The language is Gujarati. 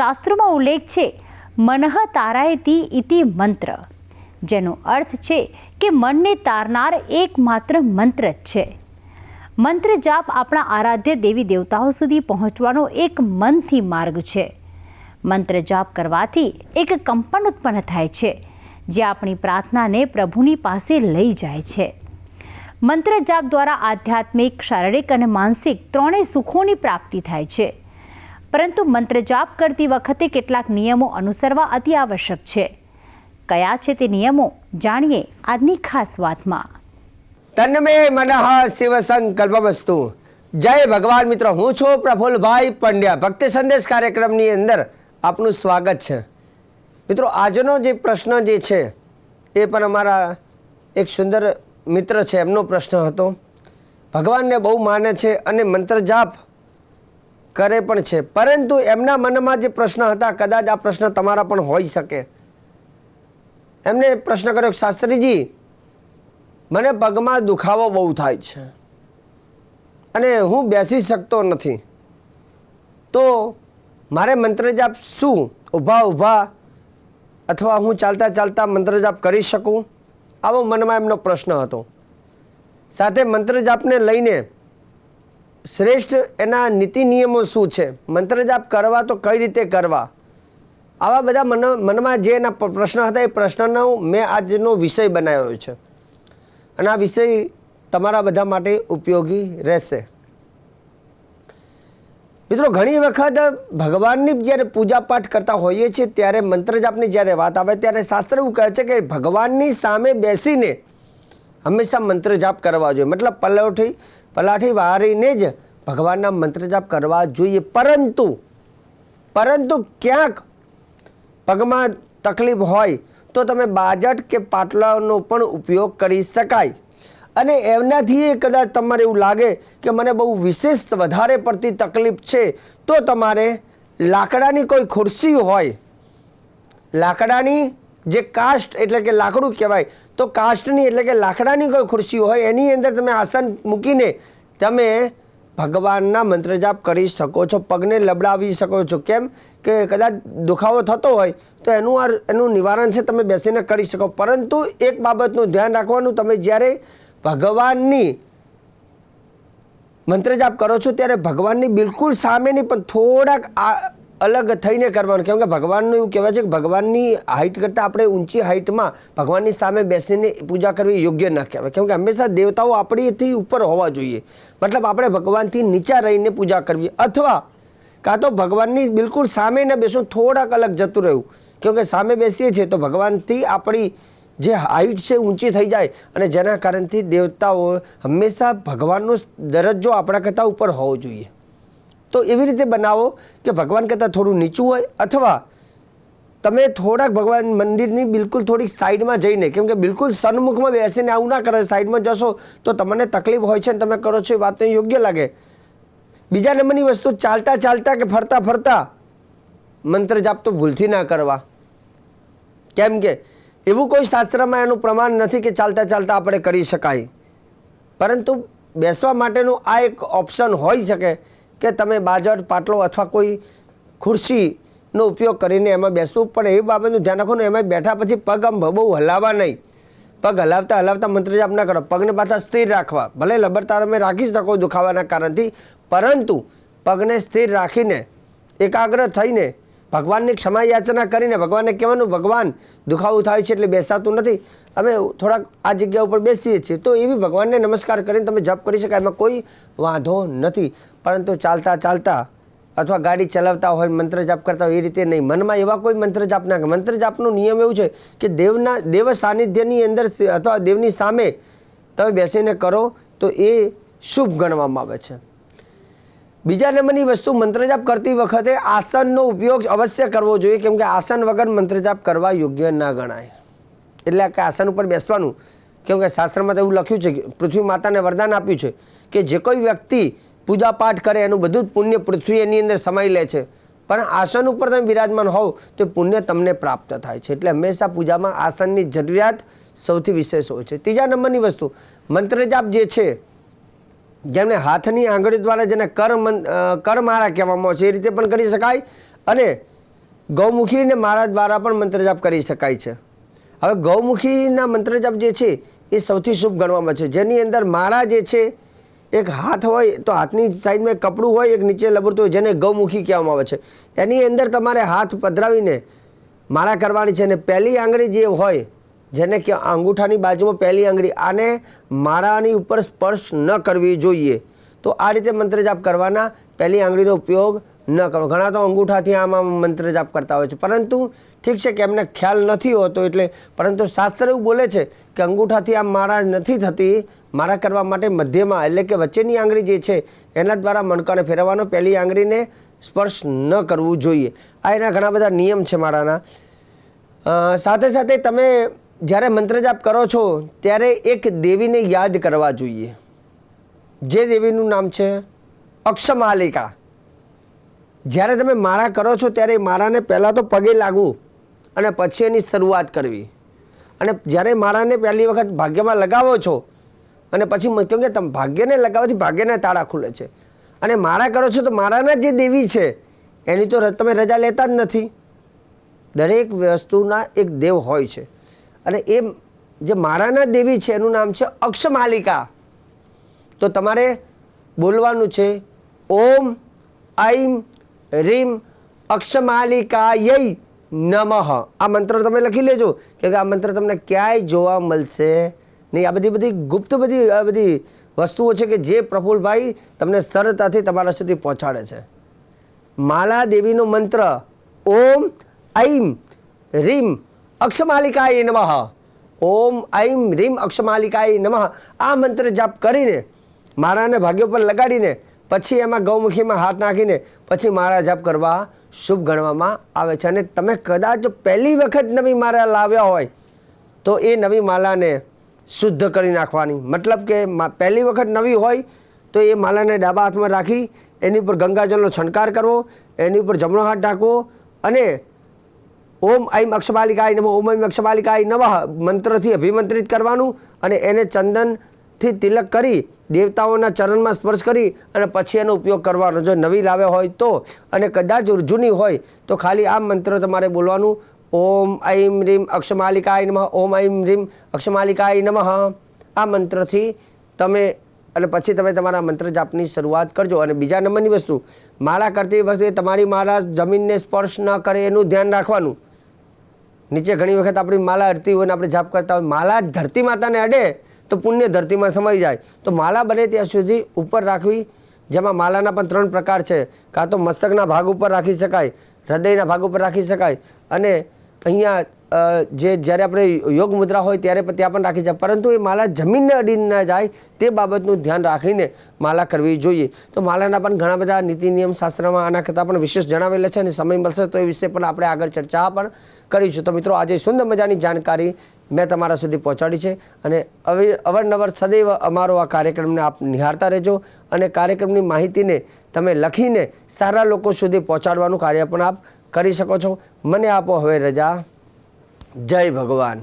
શાસ્ત્રોમાં ઉલ્લેખ છે, મનઃ તારાયતી ઇતિ મંત્ર જેનો અર્થ છે કે મનને તારનાર એકમાત્ર મંત્ર જ છે. મંત્ર જાપ આપણા આરાધ્ય દેવી દેવતાઓ સુધી પહોંચવાનો એક મનથી માર્ગ છે. મંત્ર જાપ કરવાથી એક કંપન ઉત્પન્ન થાય છે, જે આપણી પ્રાર્થનાને પ્રભુની પાસે લઈ જાય છે. મંત્ર જાપ દ્વારા આધ્યાત્મિક, શારીરિક અને માનસિક ત્રણેય સુખોની પ્રાપ્તિ થાય છે. પરંતુ મંત્ર જાપ કરતી વખતે કેટલાક નિયમો અનુસરવા અતિ આવશ્યક છે. કયા છે તે નિયમો? જાણીએ આજની ખાસ વાતમાં. તન્મે મનઃ શિવ સંકલ્પમસ્તુ જય ભગવાન મિત્રો, હું છું પ્રફુલ્લભાઈ પંડ્યા. ભક્તિ સંદેશ કાર્યક્રમની અંદર આપનું સ્વાગત છે. મિત્રો, આજનો જે પ્રશ્ન જે છે, એ પણ અમારા એક સુંદર મિત્ર છે, એમનો પ્રશ્ન હતો. ભગવાનને બહુ માને છે અને મંત્ર જાપ કરે પણ છે. પરંતુ એમના મનમાં જે પ્રશ્ન હતા, કદાચ આ પ્રશ્ન તમારા પણ હોઈ શકે. એમને પ્રશ્ન કર્યો શાસ્ત્રીજી, મને પગમાં દુખાવો બહુ થાય છે અને હું બેસી શકતો નથી. તો મારે મંત્રજાપ શું? ઊભા ઊભા, અથવા હું ચાલતા ચાલતા મંત્રજાપ કરી શકું? આવો મનમાં એમનો પ્રશ્ન હતો. સાથે મંત્રજાપને લઈને શ્રેષ્ઠ એના નીતિ નિયમો શું છે? મંત્ર જાપ કરવા તો કઈ રીતે કરવા? આવા બધા મન, મનમાં જે એના પ્રશ્ન હતા એ પ્રશ્નનો મેં આજનો વિષય બનાવ્યો છે. અને આ વિષય તમારા બધા માટે ઉપયોગી રહેશે. મિત્રો, ઘણી વખત ભગવાનની જ્યારે પૂજાપાઠ કરતા હોઈએ છીએ, ત્યારે મંત્ર જાપની જ્યારે વાત આવે, ત્યારે શાસ્ત્ર એવું કહે છે કે ભગવાનની સામે બેસીને હંમેશા મંત્ર જાપ કરવા જોઈએ. મતલબ પલાઠી પલાઠી વારીને જ ભગવાનના મંત્ર જાપ કરવા જોઈએ. પરંતુ પરંતુ ક્યાંક પગમાં તકલીફ હોય તો તમે બાજટ કે પાટલાનો પણ ઉપયોગ કરી શકાય. અને એમનાથી કદાચ તમારે એવું લાગે કે મને બહુ વિશેષ વધારે પડતી તકલીફ છે, તો તમારે લાકડાની કોઈ ખુરશી હોય, લાકડાની જે કાસ્ટ એટલે કે લાકડું કહેવાય, તો કાસ્ટની એટલે કે લાકડાની કોઈ ખુરશી હોય, એની અંદર તમે આસન મૂકીને તમે ભગવાનના મંત્ર જાપ કરી શકો છો, પગને લબડાવી શકો છો. કેમ કે કદાચ દુખાવો થતો હોય, તો એનું આ એનું નિવારણ છે, તમે બેસીને કરી શકો. પરંતુ એક બાબતનું ધ્યાન રાખવાનું, તમે જ્યારે ભગવાનની મંત્ર જાપ કરો છો, ત્યારે ભગવાનની બિલકુલ સામેની પણ થોડાક આ અલગ થઈને કરવાનું. કેમ કે ભગવાનનું એવું કહેવાય છે કે ભગવાનની હાઇટ કરતાં આપણે ઊંચી હાઇટમાં ભગવાનની સામે બેસીને પૂજા કરવી યોગ્ય ન કહેવાય. કેમ કે હંમેશા દેવતાઓ આપણીથી ઉપર હોવા જોઈએ. મતલબ આપણે ભગવાનથી નીચા રહીને પૂજા કરવી. અથવા કાં તો ભગવાનની બિલકુલ સામે ન બેસવું થોડાક અલગ જતું રહ્યું કેમ કે સામે બેસીએ છીએ તો ભગવાનથી આપણી જે હાઇટ છે ઊંચી થઈ જાય. અને જેના કારણથી દેવતાઓ હંમેશા ભગવાનનો દરજ્જો આપણા કરતાં ઉપર હોવો જોઈએ. તો એવી રીતે બનાવો કે ભગવાન કરતાં થોડું નીચું હોય અથવા તમે થોડાક ભગવાન મંદિરની બિલકુલ થોડીક સાઈડમાં જઈને, કેમ કે બિલકુલ સન્મુખમાં બેસીને આવું ના કરે, સાઈડમાં જશો તો તમને તકલીફ હોય છે ને તમે કરો છો એ વાતને યોગ્ય લાગે. બીજા નંબરની વસ્તુ ચાલતા ચાલતા કે ફરતા ફરતા મંત્ર જાપ તો ભૂલથી ના કરવા. કેમ કે એવું કોઈ શાસ્ત્રમાં એનું પ્રમાણ નથી કે ચાલતા ચાલતા આપણે કરી શકાય. પરંતુ બેસવા માટેનું આ એક ઓપ્શન હોઈ શકે કે તમે બાજટ પાટલો અથવા કોઈ ખુરશીનો ઉપયોગ કરીને એમાં બેસવું. પણ એ બાબતનું ધ્યાન રાખો ને એમાં બેઠા પછી પગ આમ બહુ હલાવવા નહીં. પગ હલાવતા હલાવતા મંત્ર જાપ ના કરો. પગને પાછા સ્થિર રાખવા. ભલે લબડતા તમે રાખી શકો દુખાવાના કારણથી. પરંતુ પગને સ્થિર રાખીને, એકાગ્ર થઈને, ભગવાનની ક્ષમા યાચના કરીને, ભગવાનને કહેવાનું, ભગવાન, દુખાવું થાય છે એટલે બેસાતું નથી. અમે થોડાક આ જગ્યા ઉપર બેસીએ છીએ. તો એવી ભગવાનને નમસ્કાર કરીને તમે જપ કરી શકાય. એમાં કોઈ વાંધો નથી. પરંતુ ચાલતા ચાલતા અથવા ગાડી ચલાવતા હોય મંત્ર જાપ કરતા હોય, એ રીતે નહીં. મનમાં એવા કોઈ મંત્ર જાપ ના મંત્ર જાપનો નિયમ એવું છે કે દેવના, દેવ સાનિધ્યની અંદર અથવા દેવની સામે તમે બેસીને કરો, તો એ શુભ ગણવામાં આવે છે. બીજા નંબરની વસ્તુ, મંત્રજાપ કરતી વખતે આસનનો ઉપયોગ અવશ્ય કરવો જોઈએ, કેમ કે આસન વગર મંત્રજાપ કરવા યોગ્ય ના ગણાય. એટલે કે આસન ઉપર બેસવાનું, કેમ કે શાસ્ત્રમાં તો એવું લખ્યું છે કે પૃથ્વી માતાને વરદાન આપ્યું છે કે જે કોઈ વ્યક્તિ પૂજા પાઠ કરે, એનું બધું જ પુણ્ય પૃથ્વી એની અંદર સમાઈ લે છે. પણ આસન ઉપર તમે બિરાજમાન હોવ, તો પુણ્ય તમને પ્રાપ્ત થાય છે. એટલે હંમેશા પૂજામાં આસનની જરૂરિયાત સૌથી વિશેષ હોય છે. ત્રીજા નંબરની વસ્તુ, મંત્રજાપ જે છે, જેમને હાથની આંગળી દ્વારા જેને કર્મ કરમાળા કહેવામાં આવે છે, એ રીતે પણ કરી શકાય અને ગૌમુખીને માળા દ્વારા પણ મંત્રજાપ કરી શકાય છે. હવે ગૌમુખીના મંત્રજાપ જે છે, એ સૌથી શુભ ગણવામાં છે. જેની અંદર માળા જે છે એક હાથ હોય તો હાથની સાઈડમાં એક કપડું હોય, એક નીચે લબડતું હોય, જેને ગૌમુખી કહેવામાં આવે છે. એની અંદર તમારે હાથ પધરાવીને માળા કરવાની છે અને પહેલી આંગળી જે હોય, જેને કે અંગૂઠાની બાજુમાં પહેલી આંગળી, આને માળાની ઉપર સ્પર્શ ન કરવી જોઈએ. તો આ રીતે મંત્ર જાપ કરવાના. પહેલી આંગળીનો ઉપયોગ ન કરો. ઘણા તો અંગૂઠાથી આમ આમ મંત્ર જાપ કરતા હોય છે. પરંતુ ઠીક છે કે એમને ખ્યાલ નથી હોતો એટલે, પરંતુ શાસ્ત્ર એવું બોલે છે કે અંગૂઠાથી આમ મારા નથી થતી, મારા કરવા માટે મધ્યમાં, એટલે કે વચ્ચેની આંગળી જે છે, એના દ્વારા મણકાને ફેરવવાનો પહેલી આંગળીને સ્પર્શ ન કરવું જોઈએ. આ એના ઘણા બધા નિયમ છે મારાના. સાથે સાથે તમે જ્યારે મંત્ર જાપ કરો છો, ત્યારે એક દેવીને યાદ કરવા જોઈએ. જે દેવીનું નામ છે અક્ષમાલિકા. જ્યારે તમે માળા કરો છો ત્યારે માળાને પહેલાં તો પગે લાગવું અને પછી એની શરૂઆત કરવી. અને જ્યારે માળાને પહેલી વખત ભાગ્યમાં લગાવો છો અને પછી કેમ કે તમે ભાગ્યને લગાવવાથી ભાગ્યના તાળા ખુલે છે. અને માળા કરો છો તો માળાના જે દેવી છે, એની તો તમે રજા લેતા જ નથી. દરેક વસ્તુના એક દેવ હોય છે. અને એ જે માળાના દેવી છે, એનું નામ છે અક્ષમાલિકા તો તમારે બોલવાનું છે, ઓમ ઐમ રીમ અક્ષમાલિકાય નમઃ. આ મંત્ર તમે લખી લેજો કે આ મંત્ર તમને ક્યાંય જોવા મળશે નહીં. આ બધી બધી ગુપ્ત બધી, આ બધી વસ્તુઓ છે કે જે પ્રફુલભાઈ તમને સરળતાથી તમારા સુધી પહોંચાડે છે. માલા દેવીનો મંત્ર, ઓમ ઐમ રીમ અક્ષમાલિકાય નમઃ. ઓમ ઐમ રીમ અક્ષમાલિકાય નમઃ. આ મંત્ર જાપ કરીને માળાને ભાગ્યો પર લગાડીને પછી એમાં ગૌમુખીમાં હાથ નાખીને પછી માળા જાપ કરવા શુભ ગણવામાં આવે છે. અને તમે કદાચ પહેલી વખત નવી માળા લાવ્યા હોય તો એ નવી માલાને શુદ્ધ કરી નાખવાની. મતલબ કે પહેલી વખત નવી હોય તો એ માલાને ડાબા હાથમાં રાખી, એની ઉપર ગંગાજળનો છંટકાર કરવો, એની ઉપર જમણો હાથ ઢાંકવો અને ઓમ ઐમ અક્ષબાલિકાય નમઃ, ઓમ ઐમ અક્ષબાલિકાય નમઃ મંત્રથી અભિમંત્રિત કરવાનું અને એને ચંદનથી તિલક કરી, દેવતાઓના ચરણમાં સ્પર્શ કરી અને પછી એનો ઉપયોગ કરવાનો. જો નવી લાવે હોય તો, અને કદાચ જૂની હોય, તો ખાલી આ મંત્ર તમારે બોલવાનું. ઓમ ઐમ રીમ અક્ષમાલિકાય નમઃ, ઓમ ઐમ રીમ અક્ષમાલિકાય નમઃ. આ મંત્રથી તમે અને પછી તમે તમારા મંત્ર જાપની શરૂઆત કરજો. અને બીજા નંબરની વસ્તુ, માળા કરતી વખતે તમારી માળા જમીનને સ્પર્શ ન કરે એનું ધ્યાન રાખવાનું. નીચે ઘણી વખત આપણી માળા અડતી હોય ને આપણે જાપ કરતા હોય માળા ધરતી માતાને અડે. તો પુણ્ય ધરતીમાં સમાઈ જાય. તો માલા બને ત્યાં સુધી ઉપર રાખવી, જેમાં માલાના પણ ત્રણ પ્રકાર છે. કાં તો મસ્તકના ભાગ ઉપર રાખી શકાય, હૃદયના ભાગ ઉપર રાખી શકાય, અને અહીંયા જે જ્યારે આપણે યોગ મુદ્રા હોય ત્યારે પણ ત્યાં પણ રાખી શકાય. પરંતુ એ માલા જમીનને અડીને ન જાય, તે બાબતનું ધ્યાન રાખીને માલા કરવી જોઈએ. તો માલાના પણ ઘણા બધા નીતિ નિયમ શાસ્ત્રમાં આના કરતાં પણ વિશેષ જણાવેલા છે અને સમય મળશે તો એ વિશે પણ આપણે આગળ ચર્ચા પણ કરીશું. તો મિત્રો, આજે સુંદર મજાની જાણકારી મેં તમારા સુધી પહોંચાડી છે અને અવારનવાર સદૈવ અમારો આ કાર્યક્રમને આપ નિહાળતા રહેજો અને કાર્યક્રમની માહિતીને તમે લખીને સારા લોકો સુધી પહોંચાડવાનું કાર્ય પણ આપ કરી શકો છો. મને આપો હવે રજા. જય ભગવાન.